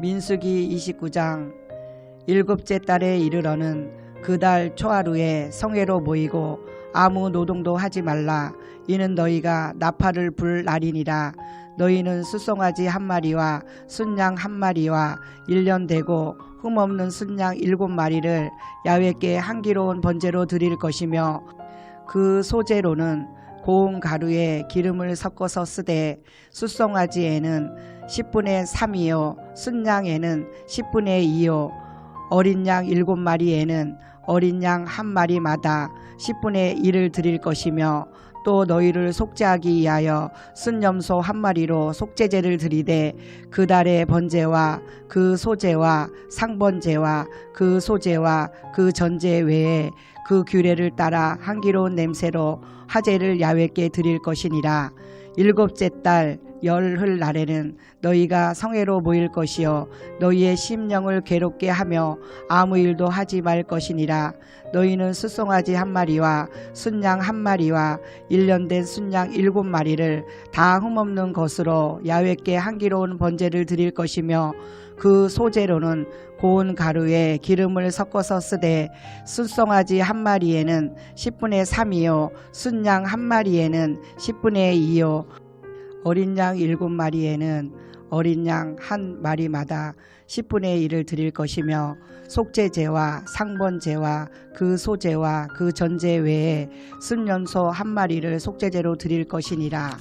민수기 29장 일곱째 달에 이르러는 그 달 초하루에 성회로 모이고 아무 노동도 하지 말라. 이는 너희가 나팔을 불 날이니라. 너희는 수송아지 한 마리와 순양 한 마리와 일년 되고 흠없는 순양 일곱 마리를 야외께 향기로운 번제로 드릴 것이며 그 소재로는 고운 가루에 기름을 섞어서 쓰되 숫송아지에는 10분의 3이요 순양에는 10분의 2요 어린 양 일곱 마리에는 어린 양 한 마리마다 10분의 1을 드릴 것이며 또 너희를 속죄하기 위하여 순염소 한 마리로 속죄제를 드리되 그 달의 번제와 그 소제와 상번제와 그 소제와 그 전제 외에 그 규례를 따라 향기로운 냄새로 화제를 야외께 드릴 것이니라. 일곱째 달 열흘 날에는 너희가 성회로 모일 것이요. 너희의 심령을 괴롭게 하며 아무 일도 하지 말 것이니라. 너희는 수송아지 한 마리와 순양 한 마리와 일년된 순양 일곱 마리를 다 흠없는 것으로 야외께 향기로운 번제를 드릴 것이며 그 소재로는 고운 가루에 기름을 섞어서 쓰되 순송아지 한 마리에는 10분의 3이요 순양 한 마리에는 10분의 2요 어린 양 일곱 마리에는 어린 양 한 마리마다 10분의 1을 드릴 것이며 속죄제와 상번제와 그 소제와 그 전제 외에 순년소 한 마리를 속죄제로 드릴 것이니라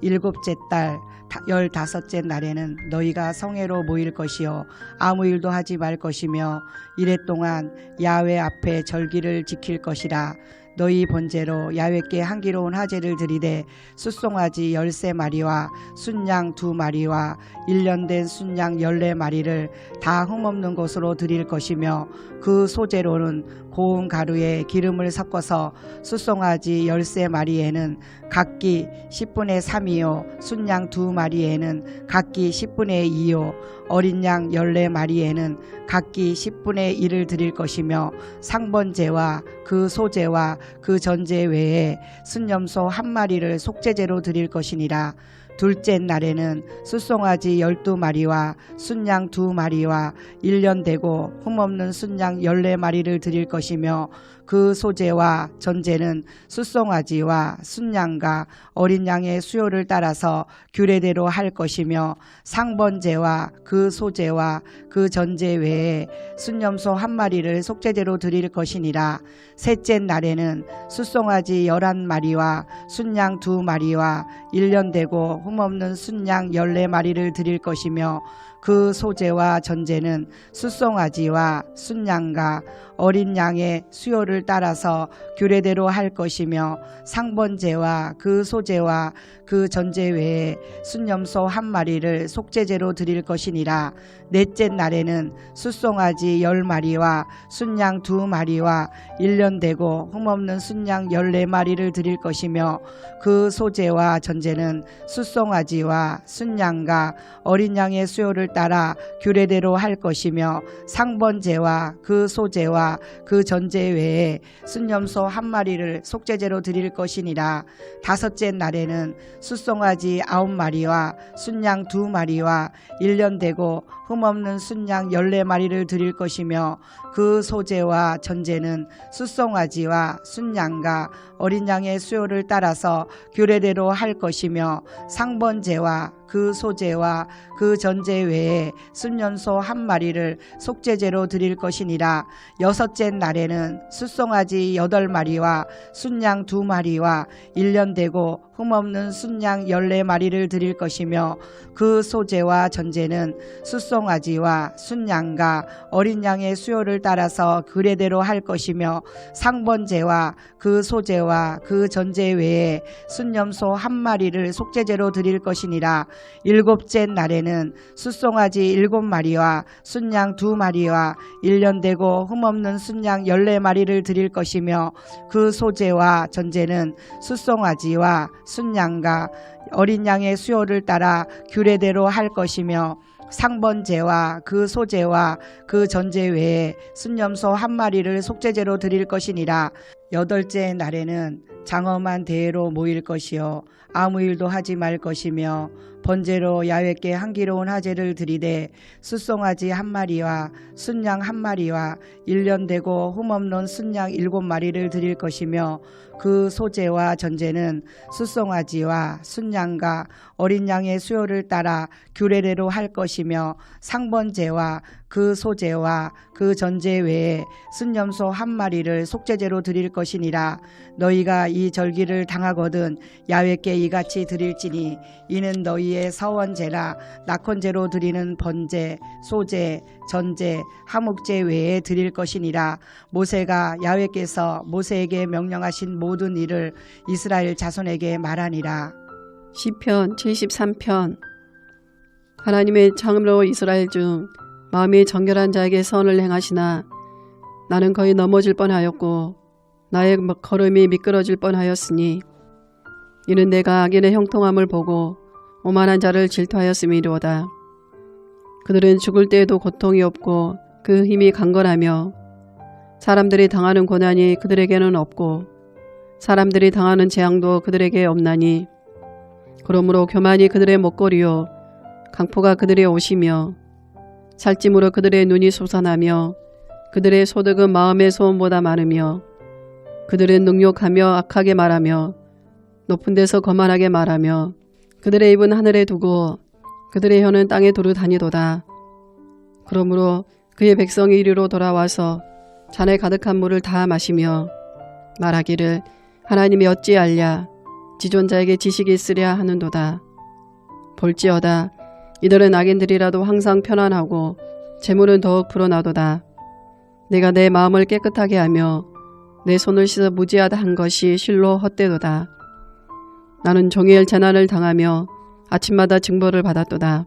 일곱째 달 다- 열다섯째 날에는 너희가 성회로 모일 것이요 아무 일도 하지 말 것이며 이래 동안 야외 앞에 절기를 지킬 것이라. 너희 번제로 야외께 향기로운 화제를 드리되 숫송아지 열세 마리와 순양 두 마리와 일년된 순양 열네 마리를 다 흠없는 것으로 드릴 것이며 그 소재로는 고운 가루에 기름을 섞어서 숫송아지 열세 마리에는 각기 10분의 3이요 순양 두 마리에는 각기 10분의 2요 어린 양 열네 마리에는 각기 10분의 1을 드릴 것이며 상번제와 그 소제와 그 전제 외에 순염소 한 마리를 속죄제로 드릴 것이니라 둘째 날에는 숫송아지 열두 마리와 순양 두 마리와 일년 되고 흠없는 순양 열네 마리를 드릴 것이며 그 소재와 전제는 숫송아지와 순양과 어린 양의 수요를 따라서 규례대로 할 것이며 상번제와 그 소재와 그 전제 외에 순염소 한 마리를 속죄제로 드릴 것이니라. 셋째 날에는 숫송아지 열한 마리와 순양 두 마리와 일년 되고 흠없는 순양 열네 마리를 드릴 것이며 그 소재와 전제는 숫송아지와 순양과 어린 양의 수요를 따라서 규례대로 할 것이며 상번제와 그 소재와 그 전제 외에 순염소 한 마리를 속죄제로 드릴 것이니라. 넷째 날에는 숫송아지 열 마리와 순양 두 마리와 일년 되고 흠없는 순양 열네 마리를 드릴 것이며 그 소재와 전제는 숫송아지와 순양과 어린 양의 수요를 따라 규례대로 할 것이며 상번제와 그 소재와 그 전제 외에 순염소 한 마리를 속죄제로 드릴 것이니라. 다섯째 날에는 숫송아지 아홉 마리와 순양 두 마리와 일년 되고 흠없는 순양 열네 마리를 드릴 것이며 그 소재와 전제는 숫송아지와 순양과 어린 양의 수요를 따라서 규례대로 할 것이며 상번제와 그 소재와 그 전제 외에 순년소 한 마리를 속죄제로 드릴 것이니라. 여섯째 날에는 숫송아지 여덟 마리와 순양 두 마리와 일년 되고 흠없는 순양 열네 마리를 드릴 것이며 그 소재와 전제는 숫송아지와 순양과 어린 양의 수요를 따라서 규례대로 할 것이며 상번제와 그 소재와 그 전제 외에 순염소 한 마리를 속죄제로 드릴 것이니라 일곱째 날에는 숫송아지 일곱 마리와 순양 두 마리와 일년 되고 흠없는 순양 열네 마리를 드릴 것이며 그 소재와 전제는 숫송아지와 순양과 어린 양의 수요를 따라 규례대로 할 것이며 상번제와 그 소제와 그 전제 외에 순염소 한 마리를 속죄제로 드릴 것이니라. 여덟째 날에는 장엄한 대회로 모일 것이요. 아무 일도 하지 말 것이며 번제로 야외께 향기로운 하제를 드리되 숫송아지 한 마리와 순양 한 마리와 일년 되고 흠없는 순양 일곱 마리를 드릴 것이며 그 소제와 전제는 숫송아지와 순양과 어린 양의 수요를 따라 규례대로 할 것이며 상번제와 그 소제와 그 전제 외에 순염소 한 마리를 속죄제로 드릴 것이니라. 너희가 이 절기를 당하거든 야외께 이같이 드릴지니 이는 너희 의 서원제라 낙헌제로 드리는 번제 소제 전제 하목제 외에 드릴 것이니라. 모세가 야외께서 모세에게 명령하신 모든 일을 이스라엘 자손에게 말하니라. 시편 73편. 하나님의 창으로 이스라엘 중 마음이 정결한 자에게 선을 행하시나 나는 거의 넘어질 뻔하였고 나의 걸음이 미끄러질 뻔하였으니 이는 내가 악인의 형통함을 보고 오만한 자를 질투하였음이로다. 그들은 죽을 때에도 고통이 없고 그 힘이 강건하며 사람들이 당하는 고난이 그들에게는 없고 사람들이 당하는 재앙도 그들에게 없나니 그러므로 교만이 그들의 목걸이요 강포가 그들의 옷이며 살찜으로 그들의 눈이 솟아나며 그들의 소득은 마음의 소원보다 많으며 그들은 능욕하며 악하게 말하며 높은 데서 거만하게 말하며 그들의 입은 하늘에 두고 그들의 혀는 땅에 두루 다니도다. 그러므로 그의 백성이 이리로 돌아와서 잔에 가득한 물을 다 마시며 말하기를 하나님이 어찌 알랴 지존자에게 지식이 있으랴 하는도다. 볼지어다 이들은 악인들이라도 항상 편안하고 재물은 더욱 불어나도다. 내가 내 마음을 깨끗하게 하며 내 손을 씻어 무지하다 한 것이 실로 헛되도다. 나는 종일 재난을 당하며 아침마다 징벌을 받았도다.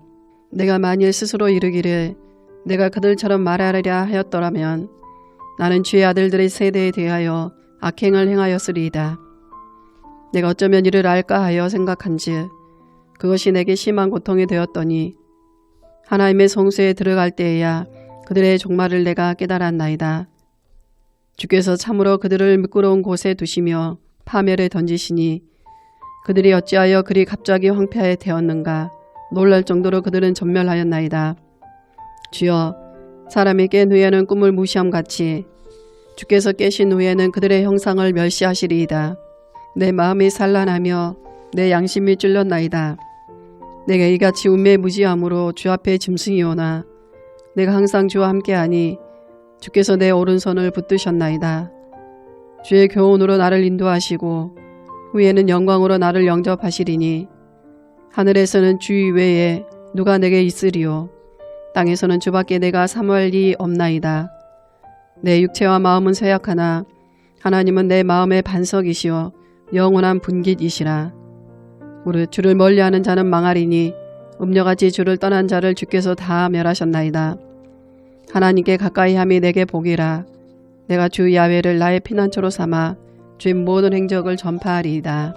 내가 만일 스스로 이르기를 내가 그들처럼 말하리라 하였더라면 나는 주의 아들들의 세대에 대하여 악행을 행하였으리이다. 내가 어쩌면 이를 알까 하여 생각한즉 그것이 내게 심한 고통이 되었더니 하나님의 성수에 들어갈 때에야 그들의 종말을 내가 깨달았나이다. 주께서 참으로 그들을 미끄러운 곳에 두시며 파멸에 던지시니 그들이 어찌하여 그리 갑자기 황폐하에 되었는가 놀랄 정도로 그들은 전멸하였나이다. 주여 사람이 깬 후에는 꿈을 무시함 같이 주께서 깨신 후에는 그들의 형상을 멸시하시리이다. 내 마음이 산란하며 내 양심이 찔렸나이다. 내가 이같이 운매 무지함으로 주 앞에 짐승이오나 내가 항상 주와 함께하니 주께서 내 오른손을 붙드셨나이다. 주의 교훈으로 나를 인도하시고 후에는 영광으로 나를 영접하시리니 하늘에서는 주 외에 누가 내게 있으리요 땅에서는 주밖에 내가 사모할 리 없나이다. 내 육체와 마음은 쇠약하나 하나님은 내 마음의 반석이시요 영원한 분깃이시라. 무릇 주를 멀리하는 자는 망하리니 음녀같이 주를 떠난 자를 주께서 다 멸하셨나이다. 하나님께 가까이 함이 내게 복이라. 내가 주 야외를 나의 피난처로 삼아 주의 모든 행적을 전파하리이다.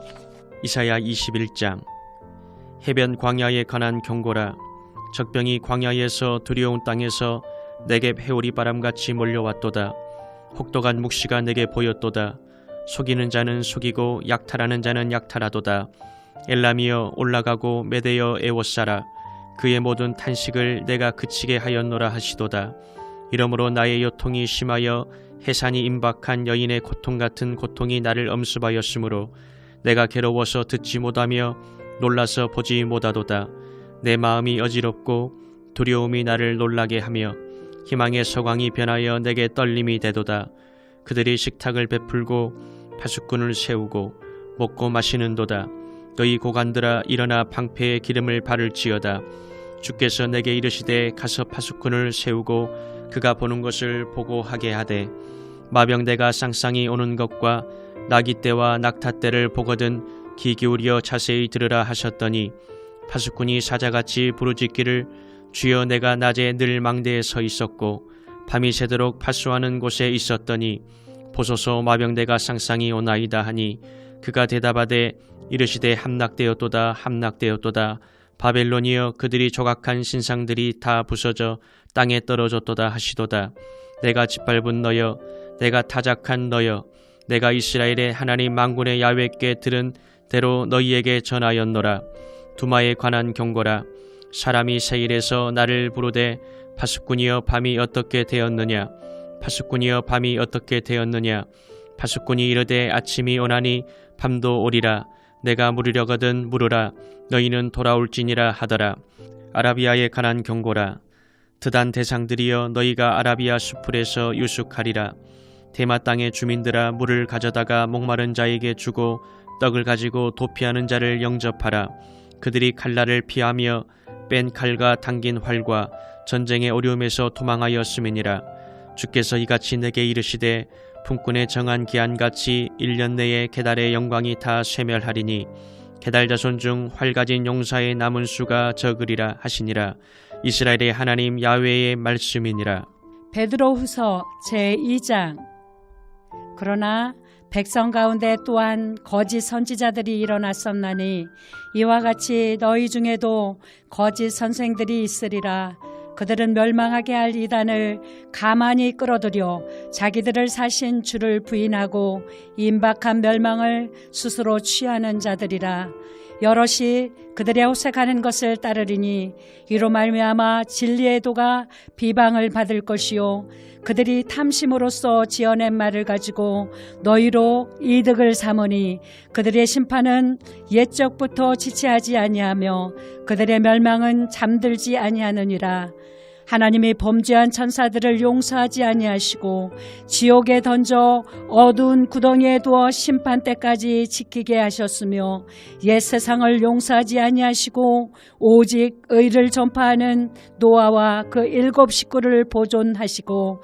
이사야 21장. 해변 광야에 관한 경고라. 적병이 광야에서 두려운 땅에서 내게 회오리 바람같이 몰려왔도다. 혹독한 묵시가 내게 보였도다. 속이는 자는 속이고 약탈하는 자는 약탈하도다. 엘람이여 올라가고 메대여 에워싸라. 그의 모든 탄식을 내가 그치게 하였노라 하시도다. 이러므로 나의 요통이 심하여 해산이 임박한 여인의 고통 같은 고통이 나를 엄습하였으므로 내가 괴로워서 듣지 못하며 놀라서 보지 못하도다. 내 마음이 어지럽고 두려움이 나를 놀라게 하며 희망의 서광이 변하여 내게 떨림이 되도다. 그들이 식탁을 베풀고 파수꾼을 세우고 먹고 마시는도다. 너희 고관들아 일어나 방패의 기름을 바를지어다. 주께서 내게 이르시되 가서 파수꾼을 세우고 그가 보는 것을 보고 하게 하되 마병대가 쌍쌍이 오는 것과 나기 때와 낙타 때를 보거든 귀 기울여 자세히 들으라 하셨더니 파수꾼이 사자같이 부르짖기를 주여 내가 낮에 늘 망대에 서 있었고 밤이 새도록 파수하는 곳에 있었더니 보소서 마병대가 쌍쌍이 오나이다 하니 그가 대답하되 이르시되 함락되었도다 함락되었도다 바벨론이여 그들이 조각한 신상들이 다 부서져 땅에 떨어졌도다 하시도다. 내가 짓밟은 너여 내가 타작한 너여 내가 이스라엘의 하나님 망군의 야훼께 들은 대로 너희에게 전하였노라. 두마에 관한 경고라. 사람이 세일에서 나를 부르되 파수꾼이여 밤이 어떻게 되었느냐? 파수꾼이여 밤이 어떻게 되었느냐? 파수꾼이 이르되 아침이 오나니 밤도 오리라 내가 물으려거든 물으라. 너희는 돌아올지니라 하더라. 아라비아에 관한 경고라. 드단 대상들이여 너희가 아라비아 수풀에서 유숙하리라. 대마 땅의 주민들아 물을 가져다가 목마른 자에게 주고 떡을 가지고 도피하는 자를 영접하라. 그들이 칼날을 피하며 뺀 칼과 당긴 활과 전쟁의 어려움에서 도망하였음이니라. 주께서 이같이 내게 이르시되 품꾼의 정한 기한같이 1년 내에 계달의 영광이 다 쇠멸하리니 계달 자손 중 활 가진 용사의 남은 수가 적으리라 하시니라. 이스라엘의 하나님 야훼의 말씀이니라. 베드로후서 제2장. 그러나 백성 가운데 또한 거짓 선지자들이 일어났었나니 이와 같이 너희 중에도 거짓 선생들이 있으리라 그들은 멸망하게 할 이단을 가만히 끌어들여 자기들을 사신 주를 부인하고 임박한 멸망을 스스로 취하는 자들이라 여럿이 그들의 호색하는 것을 따르리니 이로 말미암아 진리의 도가 비방을 받을 것이요. 그들이 탐심으로써 지어낸 말을 가지고 너희로 이득을 삼으니 그들의 심판은 옛적부터 지체하지 아니하며 그들의 멸망은 잠들지 아니하느니라 하나님이 범죄한 천사들을 용서하지 아니하시고 지옥에 던져 어두운 구덩이에 두어 심판 때까지 지키게 하셨으며 옛 세상을 용서하지 아니하시고 오직 의를 전파하는 노아와 그 일곱 식구를 보존하시고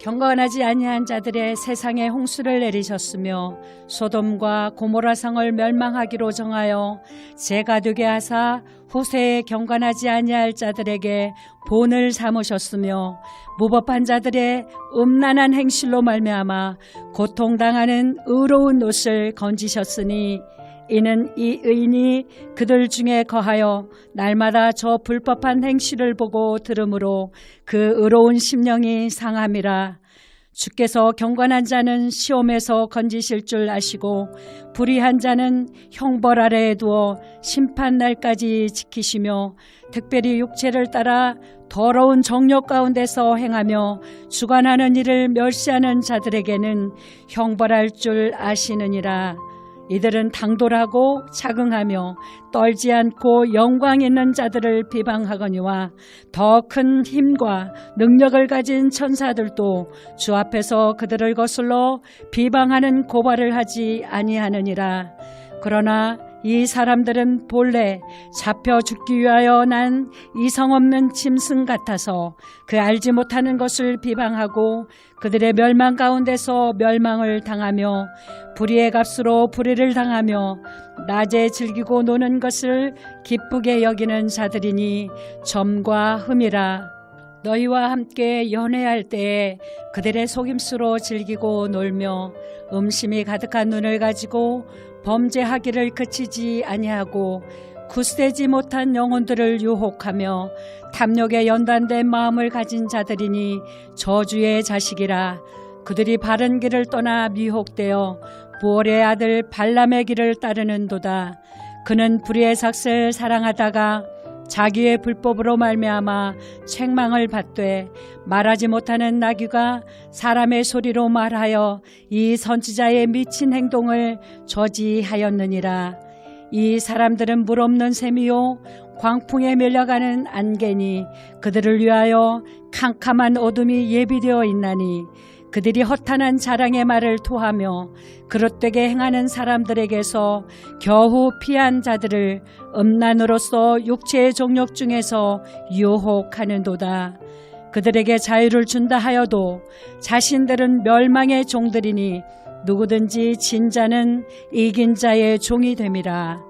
경건하지 아니한 자들의 세상에 홍수를 내리셨으며 소돔과 고모라 성을 멸망하기로 정하여 재가 되게 하사 후세에 경건하지 아니할 자들에게 본을 삼으셨으며 무법한 자들의 음란한 행실로 말미암아 고통당하는 의로운 옷을 건지셨으니 이는 이 의인이 그들 중에 거하여 날마다 저 불법한 행실을 보고 들으므로 그 의로운 심령이 상함이라. 주께서 경건한 자는 시험에서 건지실 줄 아시고 불의한 자는 형벌 아래에 두어 심판 날까지 지키시며 특별히 육체를 따라 더러운 정욕 가운데서 행하며 주관하는 일을 멸시하는 자들에게는 형벌할 줄 아시느니라. 이들은 당돌하고 자긍하며 떨지 않고 영광 있는 자들을 비방하거니와 더 큰 힘과 능력을 가진 천사들도 주 앞에서 그들을 거슬러 비방하는 고발을 하지 아니하느니라. 그러나 이 사람들은 본래 잡혀 죽기 위하여 난 이성 없는 짐승 같아서 그 알지 못하는 것을 비방하고 그들의 멸망 가운데서 멸망을 당하며 불의의 값으로 불의를 당하며 낮에 즐기고 노는 것을 기쁘게 여기는 자들이니 점과 흠이라. 너희와 함께 연애할 때에 그들의 속임수로 즐기고 놀며 음심이 가득한 눈을 가지고 범죄하기를 그치지 아니하고 굳세지 못한 영혼들을 유혹하며 탐욕에 연단된 마음을 가진 자들이니 저주의 자식이라 그들이 바른 길을 떠나 미혹되어 부월의 아들 발람의 길을 따르는도다. 그는 불의의 삭을 사랑하다가 자기의 불법으로 말미암아 책망을 받되 말하지 못하는 나귀가 사람의 소리로 말하여 이 선지자의 미친 행동을 저지하였느니라. 이 사람들은 물 없는 셈이요 광풍에 밀려가는 안개니 그들을 위하여 캄캄한 어둠이 예비되어 있나니 그들이 허탄한 자랑의 말을 토하며 그릇되게 행하는 사람들에게서 겨우 피한 자들을 음란으로서 육체의 종력 중에서 유혹하는도다. 그들에게 자유를 준다 하여도 자신들은 멸망의 종들이니 누구든지 진자는 이긴 자의 종이 됨이라.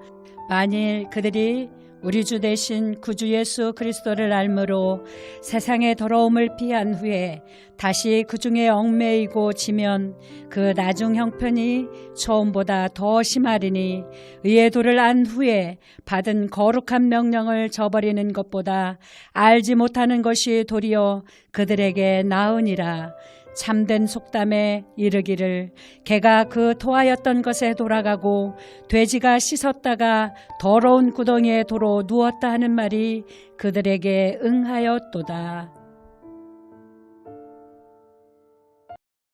만일 그들이 우리 주 대신 구주 예수 그리스도를 알므로 세상의 더러움을 피한 후에 다시 그 중에 얽매이고 지면 그 나중 형편이 처음보다 더 심하리니 의의 도를 안 후에 받은 거룩한 명령을 저버리는 것보다 알지 못하는 것이 도리어 그들에게 나으니라 참된 속담에 이르기를 개가 그 토하였던 것에 돌아가고 돼지가 씻었다가 더러운 구덩이에 도로 누웠다 하는 말이 그들에게 응하였도다.